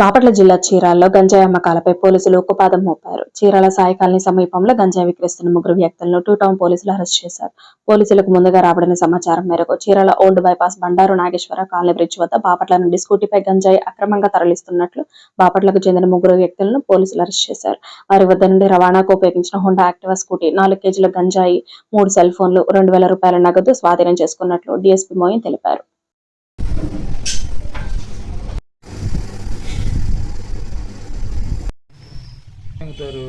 బాపట్ల జిల్లా చీరాల్లో గంజాయి అమ్మకాలపై పోలీసులు ఉక్కుపాదం మోపారు. చీరాల సాయి కాలనీ సమీపంలో గంజాయి విక్రయిస్తున్న ముగ్గురు వ్యక్తులను టూ టౌన్ పోలీసులు అరెస్ట్ చేశారు. పోలీసులకు ముందుగా రాబడిన సమాచారం మేరకు Chirala old bypass Bandaru Nageswara colony bridge వద్ద బాపట్ల నుండి స్కూటీపై గంజాయి అక్రమంగా తరలిస్తున్నట్లు బాపట్లకు చెందిన ముగ్గురు వ్యక్తులను పోలీసులు అరెస్ట్ చేశారు. వారి వద్ద నుండి రవాణాకు ఉపయోగించిన హోండా యాక్టివా స్కూటీ నాలుగు కేజీల గంజాయి మూడు సెల్ ఫోన్లు రెండు వేల రూపాయల నగదు స్వాధీనం చేసుకున్నట్లు డీఎస్పీ మోయిన్ తెలిపారు. తాగుతారు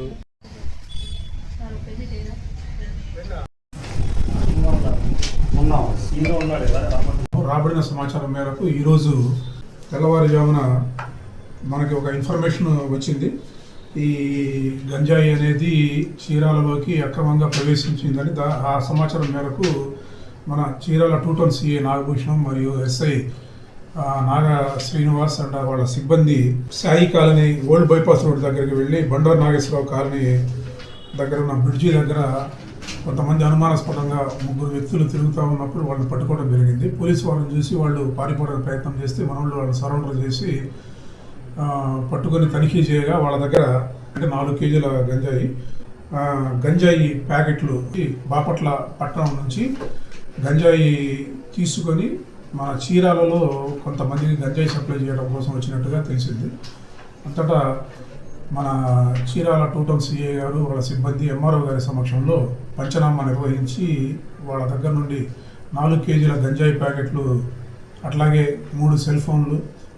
రాబడిన సమాచారం మేరకు ఈరోజు తెల్లవారుజామున మనకి ఒక ఇన్ఫర్మేషన్ వచ్చింది. ఈ గంజాయి అనేది చీరాలలోకి అక్రమంగా ప్రవేశించిందని దా ఆ సమాచారం మేరకు మన Chirala two town CA Nagabhushanam మరియు ఎస్ఐ నాగ శ్రీనివాస్ అండ్ వాళ్ళ సిబ్బంది Sai colony old bypass road దగ్గరికి వెళ్ళి బండారు నాగేశ్వరరావు కాలనీ దగ్గర ఉన్న బ్రిడ్జి దగ్గర కొంతమంది అనుమానాస్పదంగా ముగ్గురు వ్యక్తులు తిరుగుతూ ఉన్నప్పుడు వాళ్ళని పట్టుకోవడం జరిగింది. పోలీసు వాళ్ళని చూసి వాళ్ళు పారిపోవడానికి ప్రయత్నం చేస్తే మనోళ్ళు వాళ్ళు సరౌండర్ చేసి పట్టుకొని తనిఖీ చేయగా వాళ్ళ దగ్గర అంటే నాలుగు కేజీల గంజాయి గంజాయి ప్యాకెట్లు బాపట్ల పట్టణం నుంచి గంజాయి తీసుకొని మన చీరాలలో కొంతమందికి గంజాయి సప్లై చేయడం కోసం వచ్చినట్టుగా తెలిసింది. అంతటా మన చీరాల టూ టౌన్ సిఏ గారు వాళ్ళ సిబ్బంది ఎంఆర్ఓ గారి సమక్షంలో పంచనామా నిర్వహించి వాళ్ళ దగ్గర నుండి నాలుగు కేజీల గంజాయి ప్యాకెట్లు అట్లాగే మూడు సెల్ ఫోన్లు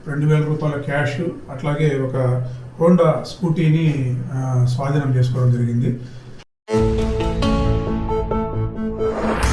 రెండు వేల రూపాయల క్యాష్ అట్లాగే ఒక హోండా స్కూటీని స్వాధీనం చేసుకోవడం జరిగింది.